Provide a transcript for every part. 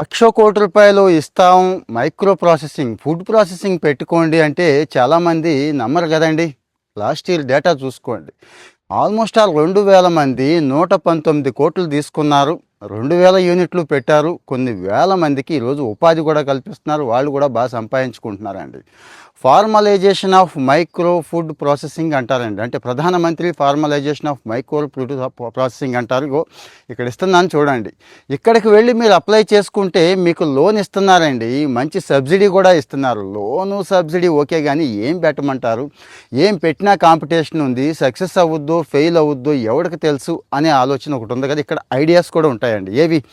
లక్ష కోటి రూపాయలు ఇస్తాం. మైక్రో ప్రాసెసింగ్ ఫుడ్ ప్రాసెసింగ్ పెట్టుకోండి అంటే చాలామంది నమ్మరు కదండి. లాస్ట్ ఇయర్ డేటా చూసుకోండి. ఆల్మోస్ట్ ఆల్ రెండు వేల మంది నూట పంతొమ్మిది కోట్లు తీసుకున్నారు. రెండు వేల యూనిట్లు పెట్టారు. కొన్ని వేల మందికి ఈరోజు ఉపాధి కూడా కల్పిస్తున్నారు. వాళ్ళు కూడా బాగా సంపాదించుకుంటున్నారండి. Formalisation of micro food processing అంటారండి. అంటే ప్రధానమంత్రి formalisation of micro food processing అంటారు. ఇక్కడ ఇస్తున్నాను చూడండి. ఇక్కడికి వెళ్ళి మీరు అప్లై చేసుకుంటే మీకు లోన్ ఇస్తున్నారండి. మంచి సబ్సిడీ కూడా ఇస్తున్నారు. లోను సబ్సిడీ ఓకే కానీ ఏం పెట్టమంటారు? ఏం పెట్టినా కాంపిటీషన్ ఉంది. సక్సెస్ అవ్వద్దు ఫెయిల్ అవ్వద్దు ఎవరికి తెలుసు అనే ఆలోచన ఒకటి ఉంది కదా. ఇక్కడ ఐడియాస్ కూడా ఉంటాయి. ఉంటాయండి. ఏవి?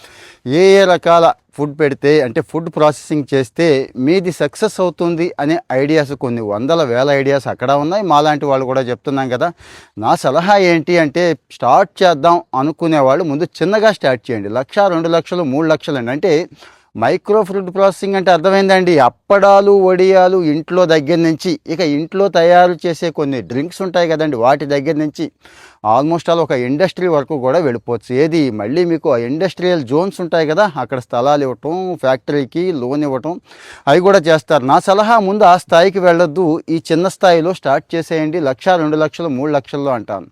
ఏ ఏ రకాల ఫుడ్ పెడితే అంటే ఫుడ్ ప్రాసెసింగ్ చేస్తే మీది సక్సెస్ అవుతుంది అనే ఐడియాస్ కొన్ని వందల వేల ఐడియాస్ అక్కడ ఉన్నాయి. మాలాంటి వాళ్ళు కూడా చెప్తున్నాం కదా. నా సలహా ఏంటి అంటే స్టార్ట్ చేద్దాం అనుకునే వాళ్ళు ముందు చిన్నగా స్టార్ట్ చేయండి. లక్ష రెండు లక్షలు మూడు లక్షలు అండి. అంటే మైక్రో ఫుడ్ ప్రాసెసింగ్ అంటే అర్థమైందండి. అప్పడాలు వడియాలు ఇంట్లో దగ్గర నుంచి ఇక ఇంట్లో తయారు చేసే కొన్ని డ్రింక్స్ ఉంటాయి కదండి వాటి దగ్గర నుంచి ఆల్మోస్ట్ ఆల్ ఒక ఇండస్ట్రీ వరకు కూడా వెళ్ళిపోవచ్చు. ఏది? మళ్ళీ మీకు ఆ ఇండస్ట్రియల్ జోన్స్ ఉంటాయి కదా అక్కడ స్థలాలు ఇవ్వటం ఫ్యాక్టరీకి లోన్ ఇవ్వటం అవి కూడా చేస్తారు. నా సలహా ముందు ఆ స్థాయికి వెళ్ళొద్దు ఈ చిన్న స్థాయిలో స్టార్ట్ చేసేయండి లక్ష రెండు లక్షలు మూడు లక్షల్లో అంటాను.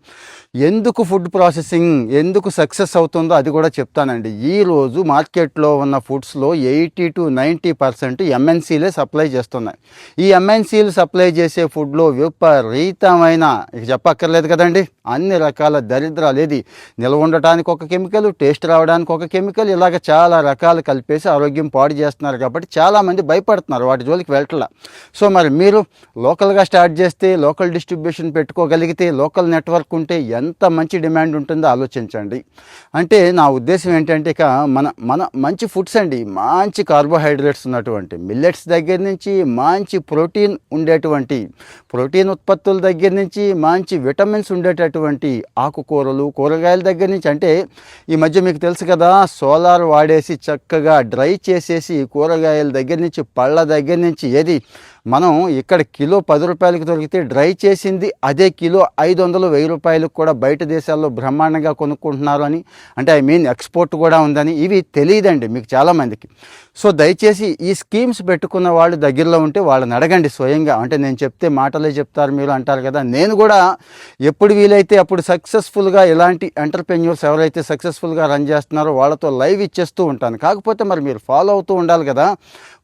ఎందుకు ఫుడ్ ప్రాసెసింగ్ ఎందుకు సక్సెస్ అవుతుందో అది కూడా చెప్తానండి. ఈరోజు మార్కెట్లో ఉన్న ఫుడ్స్లో ఎయిటీ టు నైంటీ పర్సెంట్ ఎంఎన్సీలే సప్లై చేస్తున్నాయి. ఈ ఎంఎన్సీలు సప్లై చేసే ఫుడ్లో విపరీతమైన ఇక చెప్పక్కర్లేదు కదండి. అన్ని రకాల దరిద్రాలు ఏది నిల్వ ఉండటానికి ఒక కెమికల్ టేస్ట్ రావడానికి ఒక కెమికల్ ఇలాగ చాలా రకాలు కలిపేసి ఆరోగ్యం పాడు చేస్తున్నారు కాబట్టి చాలామంది భయపడుతున్నారు వాటి జోలికి వెళ్ళట్లా. సో మరి మీరు లోకల్గా స్టార్ట్ చేస్తే లోకల్ డిస్ట్రిబ్యూషన్ పెట్టుకోగలిగితే లోకల్ నెట్వర్క్ ఉంటే ఎంత మంచి డిమాండ్ ఉంటుందో ఆలోచించండి. అంటే నా ఉద్దేశం ఏంటంటే ఇక మన మన మంచి ఫుడ్స్ అండి మంచి కార్బోహైడ్రేట్స్ ఉన్నటువంటి మిల్లెట్స్ దగ్గర నుంచి మంచి ప్రోటీన్ ఉండేటువంటి ప్రోటీన్ ఉత్పత్తుల దగ్గర నుంచి మంచి విటమిన్స్ ఉండేటటువంటి ఆకుకూరలు కూరగాయల దగ్గర నుంచి అంటే ఈ మధ్య మీకు తెలుసు కదా సోలార్ వాడేసి చక్కగా డ్రై చేసేసి కూరగాయల దగ్గర నుంచి పళ్ళ దగ్గర నుంచి ఏది మనం ఇక్కడ కిలో పది రూపాయలకు దొరికితే డ్రై చేసింది అదే కిలో ఐదు వందలు వెయ్యి రూపాయలకు కూడా బయట దేశాల్లో బ్రహ్మాండంగా కొనుక్కుంటున్నారు అని. అంటే ఐ మీన్ ఎక్స్పోర్ట్ కూడా ఉందని. ఇవి తెలియదండి మీకు చాలామందికి సో దయచేసి ఈ స్కీమ్స్ పెట్టుకున్న వాళ్ళు దగ్గరలో ఉంటే వాళ్ళని అడగండి స్వయంగా. అంటే నేను చెప్తే మాటలే చెప్తారు మీరు అంటారు కదా. నేను కూడా ఎప్పుడు వీలైతే అప్పుడు సక్సెస్ఫుల్గా ఇలాంటి ఎంటర్ప్రెన్యూర్స్ ఎవరైతే సక్సెస్ఫుల్గా రన్ చేస్తున్నారో వాళ్ళతో లైవ్ ఇచ్చేస్తూ ఉంటాను. కాకపోతే మరి మీరు ఫాలో అవుతూ ఉండాలి కదా.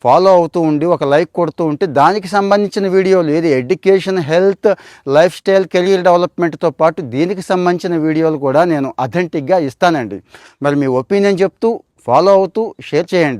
ఫాలో అవుతూ ఉండి ఒక లైక్ కొడుతూ ఉంటే దానికి సంబంధించిన వీడియోలు ఏది? Education health lifestyle career డెవలప్మెంట్తో పాటు దీనికి సంబంధించిన వీడియోలు కూడా నేను అథెంటిక్గా ఇస్తానండి. మరి మీ ఒపీనియన్ చెప్తూ ఫాలో అవుతూ షేర్ చేయండి.